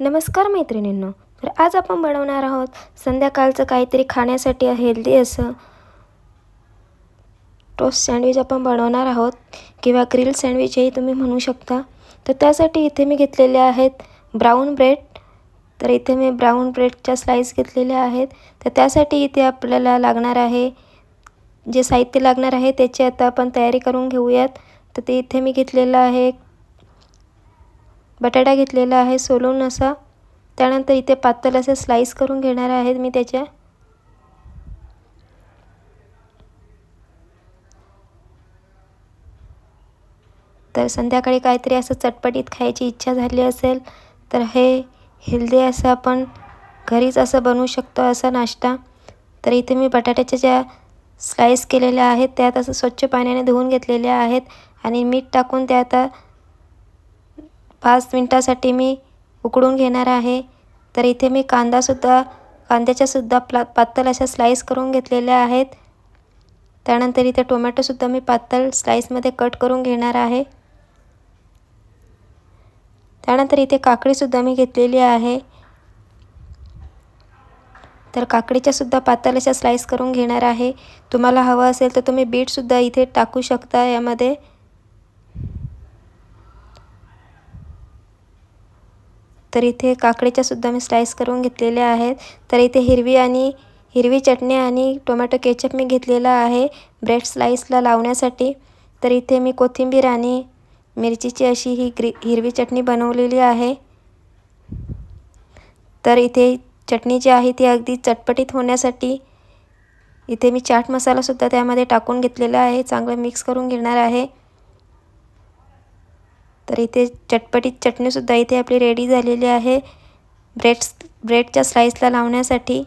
नमस्कार मैत्रिणींनो तर आज आपण बनवणार आहोत संध्याकाळचं काहीतरी खाण्यासाठी हेल्दी असं टोस्ट सँडविच आपण बनवणार आहोत किंवा ग्रिल सँडविचही तुम्ही म्हणू शकता. तर त्यासाठी इथे मी घेतलेले आहेत ब्राऊन ब्रेड तर इथे मी ब्राऊन ब्रेडच्या स्लाईस घेतलेल्या आहेत. तर त्यासाठी इथे आपल्याला लागणार आहे जे साहित्य लागणार आहे त्याची आता आपण तयारी करून घेऊयात. तर ते इथे मी घेतलेलं आहे बटाटा घेतलेला आहे सोलून असा. त्यानंतर इथे पातळ असे स्लाईस करून घेणार आहेत मी त्याच्या. तर संध्याकाळी काहीतरी असं चटपटीत खायची इच्छा झाली असेल तर हे हेल्दी असं आपण घरीच असं बनवू शकतो असा नाश्ता. तर इथे मी बटाट्याच्या ज्या स्लाईस केलेल्या आहेत त्यात असं स्वच्छ पाण्याने धुवून घेतलेल्या आहेत आणि मीठ टाकून त्या आता पाच मिनटासाठी मी उकडून घेणार आहे. तर इथे मी कांदासुद्धा कांद्याच्यासुद्धा प्ला पातळ अशा स्लाईस करून घेतलेल्या आहेत. त्यानंतर इथे टोमॅटोसुद्धा मी पातळ स्लाईसमध्ये कट करून घेणार आहे. त्यानंतर इथे काकडीसुद्धा मी घेतलेली आहे. तर काकडीच्यासुद्धा पातळ अशा स्लाईस करून घेणार आहे. तुम्हाला हवं असेल तर तुम्ही बीटसुद्धा इथे टाकू शकता यामध्ये. तर इथे काकडीच्यासुद्धा मी स्लाईस करून घेतलेल्या आहेत. तर इथे हिरवी आणि हिरवी चटणी आणि टोमॅटो केचप मी घेतलेला आहे ब्रेड स्लाईसला लावण्यासाठी. तर इथे मी कोथिंबीर आणि मिरचीची अशी ही ग्री हिरवी चटणी बनवलेली आहे. तर इथे चटणी जी आहे ती अगदी चटपटीत होण्यासाठी इथे मी चाट मसालासुद्धा त्यामध्ये टाकून घेतलेला आहे. चांगलं मिक्स करून घेणार आहे. तर इथे चटपटीत चटणीसुद्धा इथे आपली रेडी झालेली आहे. ब्रेड्स ब्रेडच्या स्लाईसला लावण्यासाठी.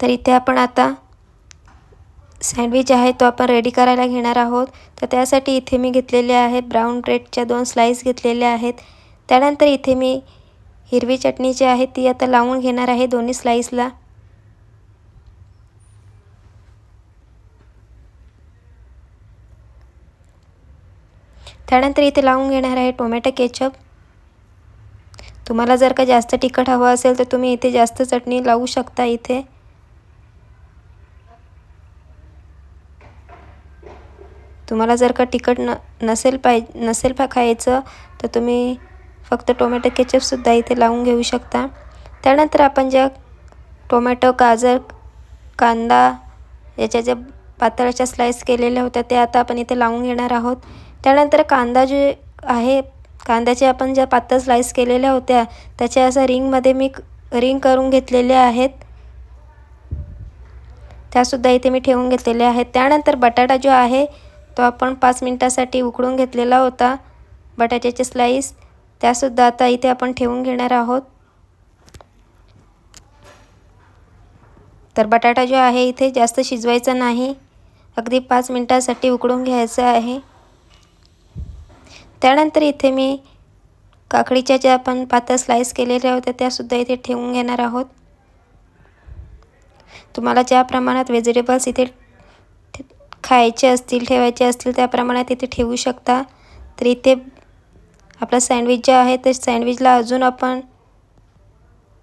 तर इथे आपण आता सँडविच आहे तो आपण रेडी करायला घेणार आहोत. तर त्यासाठी इथे मी घेतलेले आहे ब्राऊन ब्रेडच्या दोन स्लाईस घेतलेल्या आहेत. त्यानंतर इथे मी हिरवी चटणी जी आहे ती आता लावून घेणार आहे दोन्ही स्लाईसला त्यानंतर इथे लावून घेणार आहे टोमॅटो केचप. तुम्हाला जर का जास्त तिखट हवं असेल तर तुम्ही इथे जास्त चटणी लावू शकता इथे. तुम्हाला जर का तिखट न नसेल पाय नसेल पा खायचं तर तुम्ही फक्त टोमॅटो केचपसुद्धा इथे लावून घेऊ शकता. त्यानंतर आपण ज्या टोमॅटो गाजर कांदा याच्या ज्या पातळाच्या स्लाईस केलेल्या होत्या त्या आता आपण इथे लावून घेणार आहोत. त्यानंतर कांदा जे आहे कांद्याचे आपण ज्या पातळ स्लाईस केलेल्या होत्या त्याच्या असं रिंगमध्ये मी रिंग करून घेतलेल्या आहेत. त्यासुद्धा इथे मी ठेवून घेतलेल्या आहेत. त्यानंतर बटाटा जो आहे तो आपण पाच मिनटासाठी उकडून घेतलेला होता. बटाट्याचे स्लाईस त्यासुद्धा आता इथे आपण ठेवून घेणार आहोत. तर बटाटा जो आहे इथे जास्त शिजवायचा नाही. अगदी पाच मिनटासाठी उकडून घ्यायचं आहे. त्यानंतर इथे मी काकडीच्या ज्या आपण पातळ स्लाईस केलेल्या होत्या त्यासुद्धा इथे ठेवून घेणार आहोत. तुम्हाला ज्या प्रमाणात व्हेजिटेबल्स इथे खायचे असतील ठेवायचे असतील त्या प्रमाणात इथे ठेवू शकता. तर इथे आपलं सँडविच जे आहे ते सँडविचला अजून आपण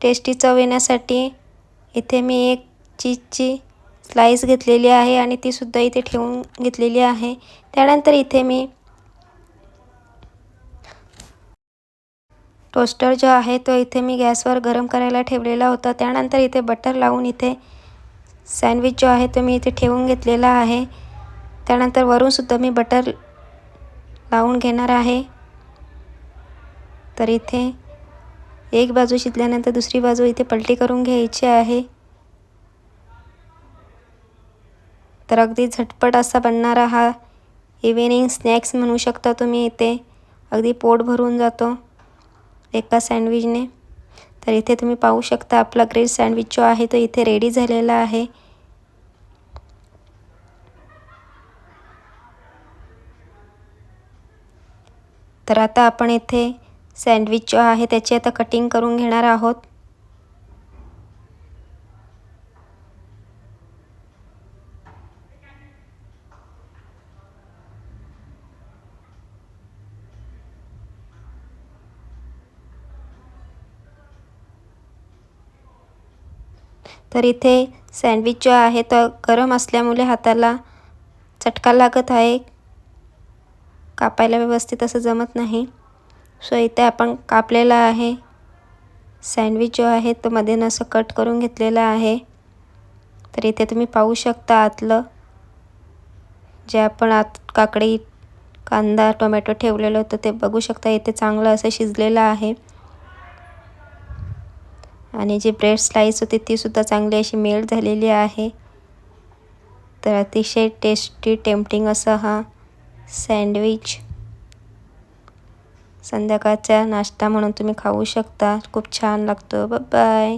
टेस्टी चव येण्यासाठी इथे मी एक चीजची स्लाईस घेतलेली आहे आणि तीसुद्धा इथे ठेवून घेतलेली आहे. त्यानंतर इथे मी टोस्टर जो आहे तो इथे मी गॅसवर गरम करायला ठेवलेला होता. त्यानंतर इथे बटर लावून इथे सँडविच जो आहे तो मी इथे ठेवून घेतलेला आहे. त्यानंतर वरूनसुद्धा मी बटर लावून घेणार आहे. तर इथे एक बाजू शिजल्यानंतर दुसरी बाजू इथे पलटी करून घ्यायची आहे. तर अगदी झटपट असा बनणारा हा इव्हिनिंग स्नॅक्स म्हणू शकता तुम्ही इथे. अगदी पोट भरून जातो. एका सँडविचने. तर इथे तुम्ही पाहू शकता आपला ग्रेट सँडविच जो आहे तो इथे रेडी झालेला आहे. तर आता आपण इथे सँडविच जो आहे त्याची आता कटिंग करून घेणार आहोत. तर इथे सँडविच जो आहे तो गरम असल्यामुळे हाताला चटका लागत आहे. कापायला व्यवस्थित असं जमत नाही. सो इथे आपण कापलेला आहे. सँडविच जो आहे तो मध्ये असं कट करून घेतलेला आहे. तर इथे तुम्ही पाहू शकता आतलं. जे आपण आत काकडी कांदा टोमॅटो ठेवलेलं होतं ते बघू शकता. इथे चांगलं असं शिजलेलं आहे. आणि जी ब्रेड स्लाईस होती तीसुद्धा चांगली अशी मेल्ट झालेली आहे. तर अतिशय टेस्टी टेम्पटिंग असा हा सँडविच. संध्याकाळचा नाश्ता म्हणून तुम्ही खाऊ शकता. खूप छान लागतो. बाय